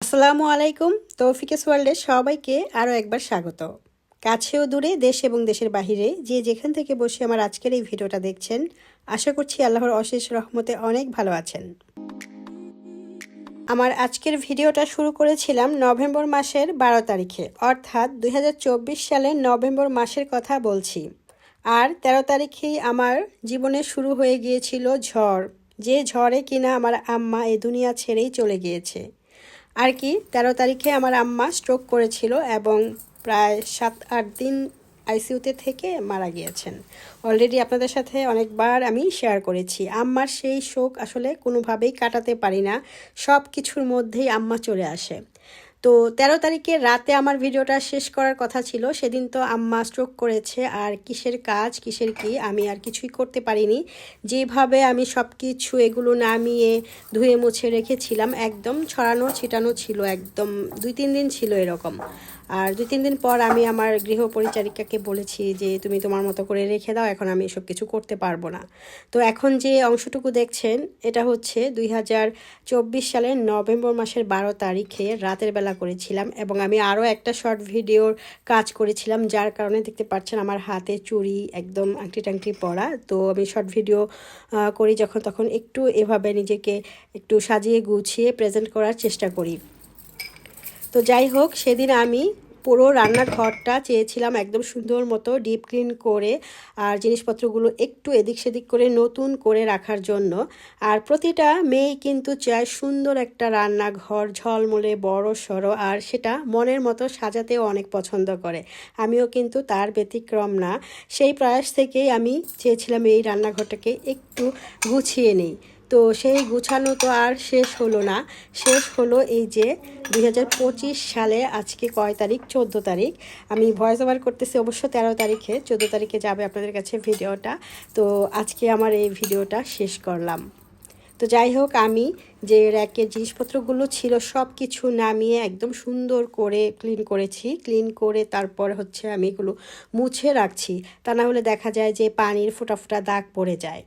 আসসালামু আলাইকুম তৌফিকেস ওয়ার্ল্ডে সবাইকে আরও একবার স্বাগত। কাছেও দূরে, দেশ এবং দেশের বাহিরে যে যেখান থেকে বসে আমার আজকের এই ভিডিওটা দেখছেন, আশা করছি আল্লাহর অশেষ রহমতে অনেক ভালো আছেন। আমার আজকের ভিডিওটা শুরু করেছিলাম নভেম্বর মাসের বারো তারিখে। অর্থাৎ দুই সালের নভেম্বর মাসের কথা বলছি। আর ১৩ তারিখেই আমার জীবনে শুরু হয়ে গিয়েছিল ঝড়। যে ঝড়ে কিনা আমার আম্মা এ দুনিয়া ছেড়েই চলে গিয়েছে। আর কি, তেরো তারিখে আমার আম্মা স্ট্রোক করেছিল এবং প্রায় সাত, আট দিন আইসিইউতে থেকে মারা গিয়েছেন। অলরেডি আপনাদের সাথে অনেকবার আমি শেয়ার করেছি। আম্মার সেই শোক আসলে কোনোভাবেই কাটাতে পারি না। সব কিছুর মধ্যেই আম্মা চলে আসে। তো তেরো তারিখে রাতে আমার ভিডিওটা শেষ করার কথা ছিল। সেদিন তো আম্মা স্ট্রোক করেছে। আর কিসের কাজ, কিসের কি, আমি আর কিছুই করতে পারিনি। যেভাবে আমি সব কিছু এগুলো নামিয়ে ধুয়ে মুছে রেখেছিলাম, একদম ছড়ানো ছিটানো ছিল, একদম দুই তিন দিন ছিল এরকম। আর দুই, তিন দিন পর আমি আমার গৃহ পরিচারিকাকে বলেছি যে তুমি তোমার মতো করে রেখে দাও, এখন আমি এসব কিছু করতে পারব না। তো এখন যে অংশটুকু দেখছেন, এটা হচ্ছে দুই হাজার চব্বিশ সালের নভেম্বর মাসের বারো তারিখে রাতের বেলা করেছিলাম এবং আমি আরও একটা শর্ট ভিডিওর কাজ করেছিলাম, যার কারণে দেখতে পাচ্ছেন আমার হাতে চুড়ি একদম আংটি টাংটি পরা। তো আমি শর্ট ভিডিও করি যখন, তখন একটু এভাবে নিজেকে একটু সাজিয়ে গুছিয়ে প্রেজেন্ট করার চেষ্টা করি। তো যাই হোক, সেদিন আমি পুরো রান্নাঘরটা চেয়েছিলাম একদম সুন্দর মতো ডিপ ক্লিন করে আর জিনিসপত্রগুলো একটু এদিক সেদিক করে নতুন করে রাখার জন্য। আর প্রতিটা মেয়ে কিন্তু চায় সুন্দর একটা রান্নাঘর, ঝলমলে, বড় সড়ো, আর সেটা মনের মতো সাজাতেও অনেক পছন্দ করে। আমিও কিন্তু তার ব্যতিক্রম না। সেই প্রয়াস থেকেই আমি চেয়েছিলাম এই রান্নাঘরটাকে একটু গুছিয়ে নিই। তো সেই গুছানো তো আর শেষ হলো না। শেষ হলো এই যে দু হাজার পঁচিশ সালে আজকে কয় তারিখ? চোদ্দ তারিখ। আমি ভয়েস ওভার করতেছি অবশ্য তেরো তারিখে। চোদ্দ তারিখে যাবে আপনাদের কাছে ভিডিওটা। তো আজকে আমার এই ভিডিওটা শেষ করলাম। তো যাই হোক, আমি যে র্যাকের জিনিসপত্রগুলো ছিল সব কিছু নামিয়ে একদম সুন্দর করে ক্লিন করেছি। ক্লিন করে তারপর হচ্ছে আমি এগুলো মুছে রাখছি। তা না হলে দেখা যায় যে পানির ফোটা ফোটা দাগ পড়ে যায়।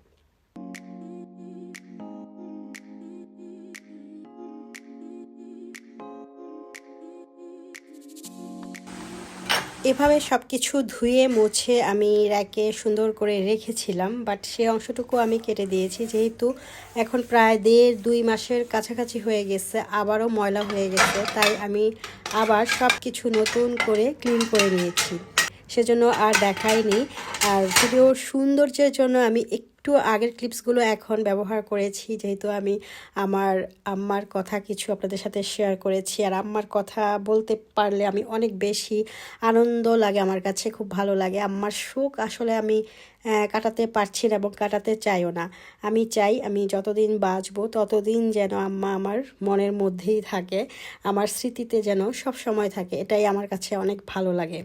এভাবে সব কিছু ধুয়ে, মুছে আমি র্যাকে সুন্দর করে রেখেছিলাম, বাট সে অংশটুকু আমি কেটে দিয়েছি। যেহেতু এখন প্রায় দেড় দুই মাসের কাছাকাছি হয়ে গেছে, আবারও ময়লা হয়ে গেছে, তাই আমি আবার সব কিছু নতুন করে ক্লিন করে নিয়েছি। সেজন্য আর দেখাইনি। আর ভিডিওর সৌন্দর্যের জন্য আমি একটু আগের ক্লিপসগুলো এখন ব্যবহার করেছি, যেহেতু আমি আমার আম্মার কথা কিছু আপনাদের সাথে শেয়ার করেছি। আর আম্মার কথা বলতে পারলে আমি অনেক বেশি আনন্দ লাগে, আমার কাছে খুব ভালো লাগে। আম্মার সুখ আসলে আমি কাটাতে পারছি না এবং কাটাতে চাইও না। আমি চাই আমি যতদিন বাঁচবো, ততদিন যেন আম্মা আমার মনের মধ্যেই থাকে, আমার স্মৃতিতে যেন সব সময় থাকে। এটাই আমার কাছে অনেক ভালো লাগে।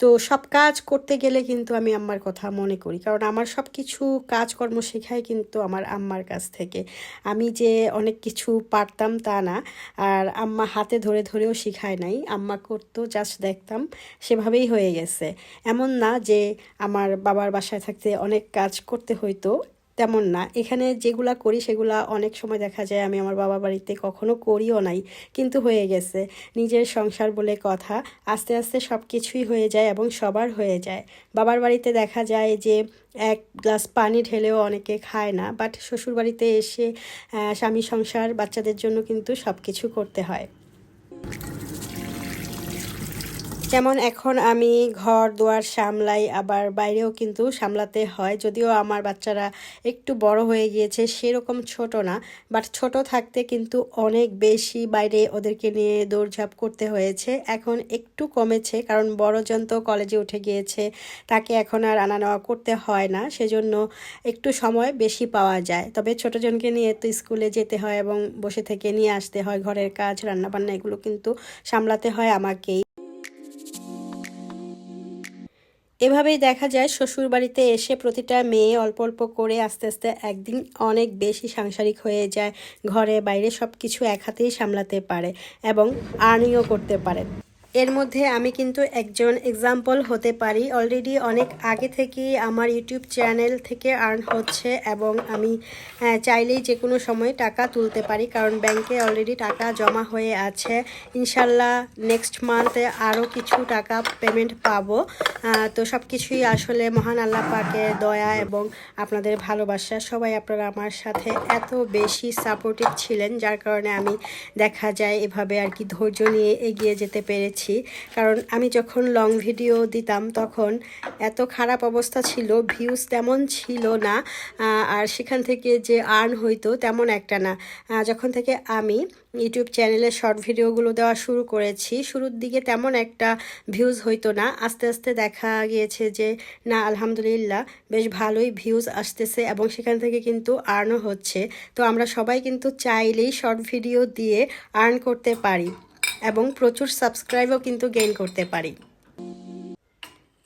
তো সব কাজ করতে গেলে কিন্তু আমি আম্মার কথা মনে করি। কারণ আমার সব কিছু কাজকর্ম শেখাই কিন্তু আমার আম্মার কাছ থেকে। আমি যে অনেক কিছু পারতাম তা না। আর আম্মা হাতে ধরে ধরেও শেখায় নাই। আম্মা করতো জাস্ট দেখতাম। সেভাবেই হয়ে গেছে। এমন না যে আমার বাবার বাসায় থাকতে অনেক কাজ করতে হইতো। তেমন না। এখানে যেগুলা করি সেগুলা অনেক সময় দেখা যায় আমি আমার বাবা বাড়িতে কখনো করিও নাই, কিন্তু হয়ে গেছে। নিজের সংসার বলে কথা, আস্তে আস্তে সব কিছুই হয়ে যায় এবং সবার হয়ে যায়। বাবার বাড়িতে দেখা যায় যে এক গ্লাস পানি ঢেলেও অনেকে খায় না বাট শ্বশুর বাড়িতে এসে স্বামী সংসার, বাচ্চাদের জন্য কিন্তু সব কিছু করতে হয়। যেমন এখন আমি ঘর, দুয়ার সামলাই, আবার বাইরেও কিন্তু সামলাতে হয়। যদিও আমার বাচ্চারা একটু বড় হয়ে গিয়েছে, সেরকম ছোট না। বাট ছোট থাকতে কিন্তু অনেক বেশি বাইরে ওদেরকে নিয়ে দৌড়ঝাঁপ করতে হয়েছে। এখন একটু কমেছে, কারণ বড়জন তো কলেজে উঠে গিয়েছে, তাকে এখন আর আনা নেওয়া করতে হয় না। সেজন্য একটু সময় বেশি পাওয়া যায়। তবে ছোটজনকে নিয়ে তো স্কুলে যেতে হয় এবং বসে থেকে নিয়ে আসতে হয়। ঘরের কাজ, রান্নাবান্না এগুলো কিন্তু সামলাতে হয় আমাকেই। এভাবেই দেখা যায় শ্বশুর বাড়িতে এসে প্রতিটা মেয়ে অল্প অল্প করে আস্তে আস্তে একদিন অনেক বেশি সাংসারিক হয়ে যায়। ঘরে বাইরে সব কিছু এক হাতেই সামলাতে পারে এবং আর্নিংও করতে পারে। এর মধ্যে আমি কিন্তু একজন এক্সাম্পল হতে পারি। অলরেডি অনেক আগে থেকেই আমার ইউটিউব চ্যানেল থেকে আর্ন হচ্ছে এবং আমি চাইলেই যে কোনো সময় টাকা তুলতে পারি, কারণ ব্যাংকে অলরেডি টাকা জমা হয়ে আছে। ইনশাল্লাহ নেক্সট মান্থে আরও কিছু টাকা পেমেন্ট পাবো। তো সব কিছুই আসলে মহান আল্লাহ পাকের দয়া এবং আপনাদের ভালোবাসা। সবাই আপনারা আমার সাথে এত বেশি সাপোর্টিভ ছিলেন, যার কারণে আমি দেখা যায় এভাবে আর কি ধৈর্য নিয়ে এগিয়ে যেতে পেরেছি। কারণ আমি যখন লং ভিডিও দিতাম, তখন এত খারাপ অবস্থা ছিল ভিউজ তেমন ছিল না আর সেখান থেকে যে আর্ন হইতো তেমন একটা না। যখন থেকে আমি ইউটিউব চ্যানেলে শর্ট ভিডিওগুলো দেওয়া শুরু করেছি, শুরুর দিকে তেমন একটা ভিউজ হইতো না। আস্তে আস্তে দেখা গিয়েছে যে, না, আলহামদুলিল্লাহ, বেশ ভালোই ভিউজ আসতেছে এবং সেখান থেকে কিন্তু আর্নও হচ্ছে। তো আমরা সবাই কিন্তু চাইলেই শর্ট ভিডিও দিয়ে আর্ন করতে পারি। এবং প্রচুর সাবস্ক্রাইবও কিন্তু গেইন করতে পারি।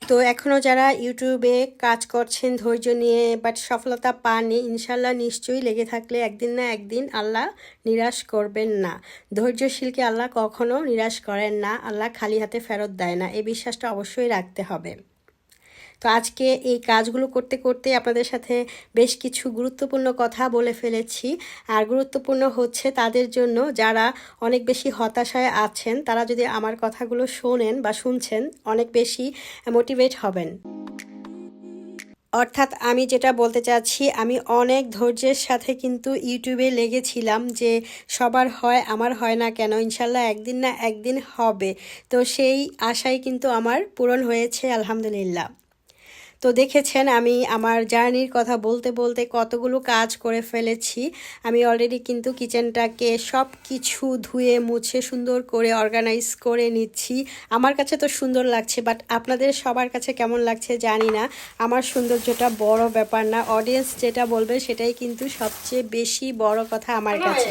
তো এখনও যারা ইউটিউবে কাজ করছেন, ধৈর্য নিয়ে বাট সফলতা পাননি ইনশাল্লাহ নিশ্চয়ই লেগে থাকলে একদিন না একদিন আল্লাহ নিরাশ করবেন না। ধৈর্যশীলকে আল্লাহ কখনও নিরাশ করেন না, আল্লাহ খালি হাতে ফেরত দেয় না। এই বিশ্বাসটা অবশ্যই রাখতে হবে। তো আজকে এই কাজগুলো করতে করতে আপনাদের সাথে বেশ কিছু গুরুত্বপূর্ণ কথা বলে ফেলেছি। আর গুরুত্বপূর্ণ হচ্ছে তাদের জন্য যারা অনেক বেশি হতাশায় আছেন, তারা যদি আমার কথাগুলো শোনেন বা শুনছেন, অনেক বেশি মোটিভেট হবেন। অর্থাৎ আমি যেটা বলতে চাচ্ছি, আমি অনেক ধৈর্যের সাথে কিন্তু ইউটিউবে লেগেছিলাম যে সবার হয়, আমার হয় না কেন, ইনশাল্লাহ একদিন না একদিন হবে। তো সেই আশাই কিন্তু আমার পূরণ হয়েছে, আলহামদুলিল্লাহ। তো দেখেছেন আমি আমার জার্নির কথা বলতে বলতে কতগুলো কাজ করে ফেলেছি। আমি অলরেডি কিন্তু কিচেনটাকে সব কিছু ধুয়ে, মুছে, সুন্দর করে অর্গানাইজ করে নিচ্ছি। আমার কাছে তো সুন্দর লাগছে বাট আপনাদের সবার কাছে কেমন লাগছে জানি না। আমার সৌন্দর্যটা বড় ব্যাপার না। অডিয়েন্স যেটা বলবে সেটাই কিন্তু সবচেয়ে বেশি বড় কথা আমার কাছে।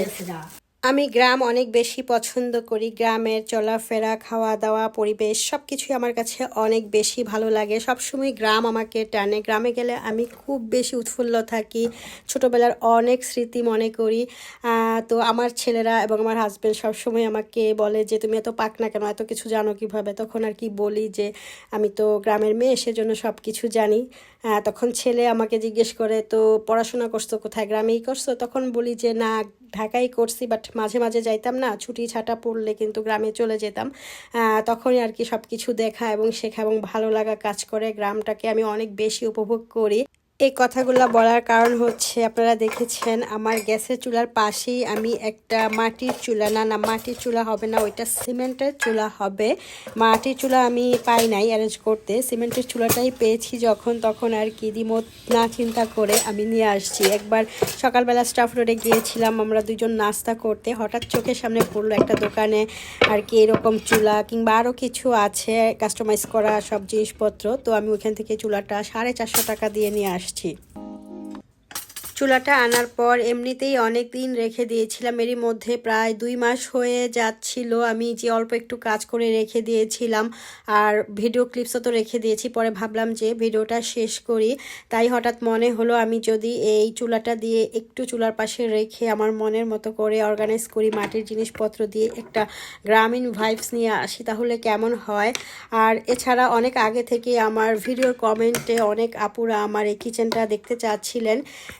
আমি গ্রাম অনেক বেশি পছন্দ করি। গ্রামের চলাফেরা খাওয়া দাওয়া পরিবেশ সব কিছুই আমার কাছে অনেক বেশি ভালো লাগে। সবসময় গ্রাম আমাকে টানে। গ্রামে গেলে আমি খুব বেশি উৎফুল্ল থাকি। ছোটোবেলার অনেক স্মৃতি মনে করি। তো আমার ছেলেরা এবং আমার হাজব্যান্ড সবসময় আমাকে বলে যে, তুমি এত পাক না কেন? এত কিছু জানো কীভাবে? তখন আর কি বলি যে, আমি তো গ্রামের মেয়ে, সেজন্য সব কিছু জানি তখন ছেলে আমাকে জিজ্ঞেস করে, তো পড়াশোনা করছ কোথায়? গ্রামেই করছ? তখন বলি যে, না ঢাকাই করছি বাট মাঝে মাঝে যাইতাম না, ছুটি ছাটা পড়লে কিন্তু গ্রামে চলে যেতাম। তখনই আর কি সব কিছু দেখা এবং শেখা এবং ভালো লাগা কাজ করে। গ্রামটাকে আমি অনেক বেশি উপভোগ করি। এই কথাগুলো বলার কারণ হচ্ছে, আপনারা দেখেছেন আমার গ্যাসের চুলার পাশেই আমি একটা মাটির চুলা। না না, মাটির চুলা হবে না, ওইটা সিমেন্টের চুলা হবে। মাটির চুলা আমি পাই নাই অ্যারেঞ্জ করতে। সিমেন্টের চুলাটাই পেয়েছি যখন, তখন আর কি দ্বিমত না চিন্তা করে আমি নিয়ে আসছি। একবার সকালবেলা স্টাফ রোডে গিয়েছিলাম, আমরা দুজন নাস্তা করতে। হঠাৎ চোখের সামনে পড়ল একটা দোকানে আর কি এরকম চুলা, কিংবা আরও কিছু আছে কাস্টমাইজ করা সব জিনিসপত্র। তো আমি ওইখান থেকে চুলাটা সাড়ে চারশো টাকা দিয়ে নিয়ে আসছি। છે চুলাটা আনার পর এমনিতেই অনেক দিন রেখে দিয়েছিলাম। এরই মধ্যে প্রায় দুই মাস হয়ে যাচ্ছিল। আমি যে অল্প একটু কাজ করে রেখে দিয়েছিলাম আর ভিডিও ক্লিপসও তো রেখে দিয়েছি। পরে ভাবলাম যে ভিডিওটা শেষ করি। তাই হঠাৎ মনে হলো আমি যদি এই চুলাটা দিয়ে একটু চুলার পাশে রেখে আমার মনের মতো করে অর্গানাইজ করি, মাটির জিনিসপত্র দিয়ে একটা গ্রামীণ ভাইবস নিয়ে আসি, তাহলে কেমন হয়? আর এছাড়া অনেক আগে থেকে আমার ভিডিওর কমেন্টে অনেক আপুরা আমার এই কিচেনটা দেখতে চাচ্ছিলেন।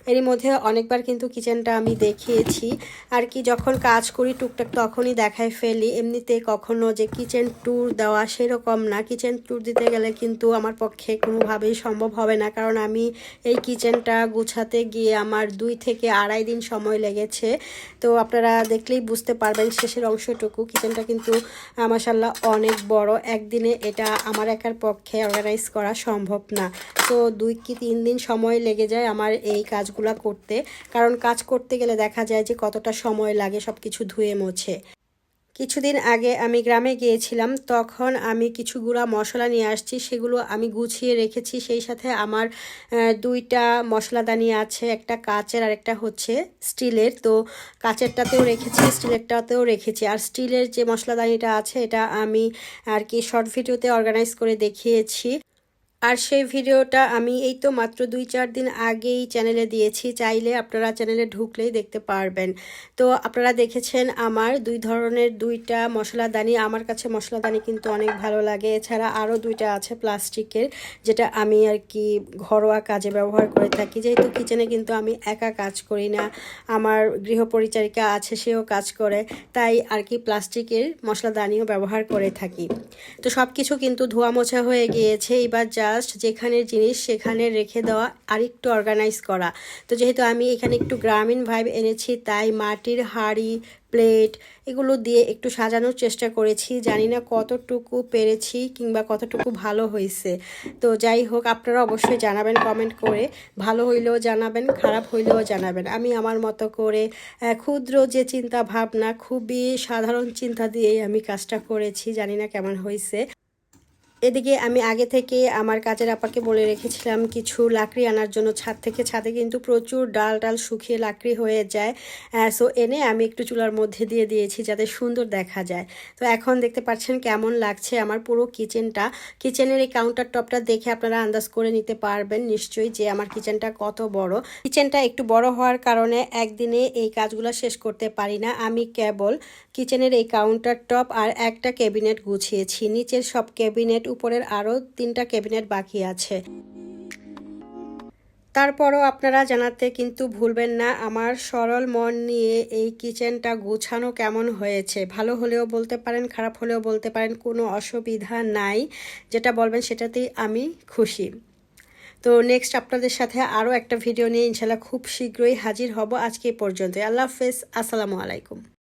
এরই মধ্যে অনেকবার কিন্তু কিচেনটা আমি দেখিয়েছি। আর কি যখন কাজ করি টুকটাক তখনই দেখায় ফেলি। এমনিতে কখনো যে কিচেন ট্যুর দেওয়া সেরকম না। কিচেন ট্যুর দিতে গেলে কিন্তু আমার পক্ষে কোনোভাবেই সম্ভব হবে না। কারণ আমি এই কিচেনটা গুছাতে গিয়ে আমার দুই থেকে আড়াই দিন সময় লেগেছে। তো আপনারা দেখলেই বুঝতে পারবেন শেষের অংশটুকু। কিচেনটা কিন্তু মাসাল্লাহ অনেক বড়। একদিনে এটা আমার একার পক্ষে অর্গানাইজ করা সম্ভব না। তো দুই কি তিন দিন সময় লেগে যায় আমার এই কাজগুলা করতে, কারণ কাজ করতে গেলে দেখা যায় যে কতটা সময় লাগে সব কিছু ধুয়ে মুছে। কিছুদিন আগে আমি গ্রামে গিয়েছিলাম, তখন আমি কিছু গুঁড়া মশলা নিয়ে আসছি, সেগুলো আমি গুছিয়ে রেখেছি, সেই সাথে আমার দুইটা মশলাদানি আছে, একটা কাচের আর একটা হচ্ছে স্টিলের। তো কাচেরটাতেও রেখেছি, স্টিলেরটাতেও রেখেছি। আর স্টিলের যে মশলাদানিটা আছে, এটা আমি আর কি শর্ট ভিডিওতে অর্গানাইজ করে দেখিয়েছি। আর সেই ভিডিওটা আমি এই তো মাত্র দুই চার দিন আগেই চ্যানেলে দিয়েছি, চাইলে আপনারা চ্যানেলে ঢুকলেই দেখতে পারবেন। তো আপনারা দেখেছেন আমার দুই ধরনের দুইটা মশলাদানি, আমার কাছে মশলাদানি কিন্তু অনেক ভালো লাগে। এছাড়া আরও দুইটা আছে প্লাস্টিকের, যেটা আমি আর কি ঘরোয়া কাজে ব্যবহার করে থাকি। যেহেতু কিচেনে কিন্তু আমি একা কাজ করি না, আমার গৃহপরিচারিকা আছে, সেও কাজ করে, তাই আর কি প্লাস্টিকের মশলাদানিও ব্যবহার করে থাকি। তো সব কিছু কিন্তু ধোয়া মোছা হয়ে গিয়েছে। এবার জাস্ট যেখানে জিনিস সেখানে রেখে দেওয়া, আরেকটু অর্গানাইজ করা। তো যেহেতু আমি এখানে একটু গ্রামীণ ভাইব এনেছি, তাই মাটির হাঁড়ি প্লেট এগুলো দিয়ে একটু সাজানোর চেষ্টা করেছি। জানি না কতটুকু পেরেছি কিংবা কতটুকু ভালো হয়েছে। তো যাই হোক, আপনারা অবশ্যই জানাবেন কমেন্ট করে। ভালো হইলেও জানাবেন, খারাপ হইলেও জানাবেন। আমি আমার মতো করে ক্ষুদ্র যে চিন্তা ভাবনা খুবই সাধারণ চিন্তা দিয়েই আমি কাজটা করেছি। জানি না কেমন হয়েছে। এদিকে আমি আগে থেকে আমার কাজের আপাকে বলে রেখেছিলাম, কিছু লাকড়ি আনার জন্য। ছাদ থেকে ছাদে কিন্তু প্রচুর ডাল ডাল শুকিয়ে লাকড়ি হয়ে যায়। সো এনে আমি একটু চুলার মধ্যে দিয়ে দিয়েছি যাতে সুন্দর দেখা যায়। তো এখন দেখতে পাচ্ছেন কেমন লাগছে আমার পুরো কিচেনটা। কিচেনের এই কাউন্টার টপটা দেখে আপনারা আন্দাজ করে নিতে পারবেন নিশ্চয়ই যে আমার কিচেনটা কত বড়। কিচেনটা একটু বড় হওয়ার কারণে একদিনে এই কাজগুলো শেষ করতে পারি না। আমি কেবল কিচেনের এই কাউন্টার টপ আর একটা ক্যাবিনেট গুছিয়েছি। নিচের সব ক্যাবিনেট উপরের আরও তিনটা ক্যাবিনেট বাকি আছে। তারপরও আপনারা জানাতে কিন্তু ভুলবেন না, আমার সরল মন নিয়ে এই কিচেনটা গুছানো কেমন হয়েছে? ভালো হলেও বলতে পারেন, খারাপ হলেও বলতে পারেন, কোনো অসুবিধা নাই। যেটা বলবেন সেটাতেই আমি খুশি। তো নেক্সট আপনাদের সাথে আরও একটা ভিডিও নিয়ে ইনশাল্লাহ খুব শীঘ্রই হাজির হব আজকে পর্যন্ত আল্লাহ হাফেজ, আসসালামু আলাইকুম।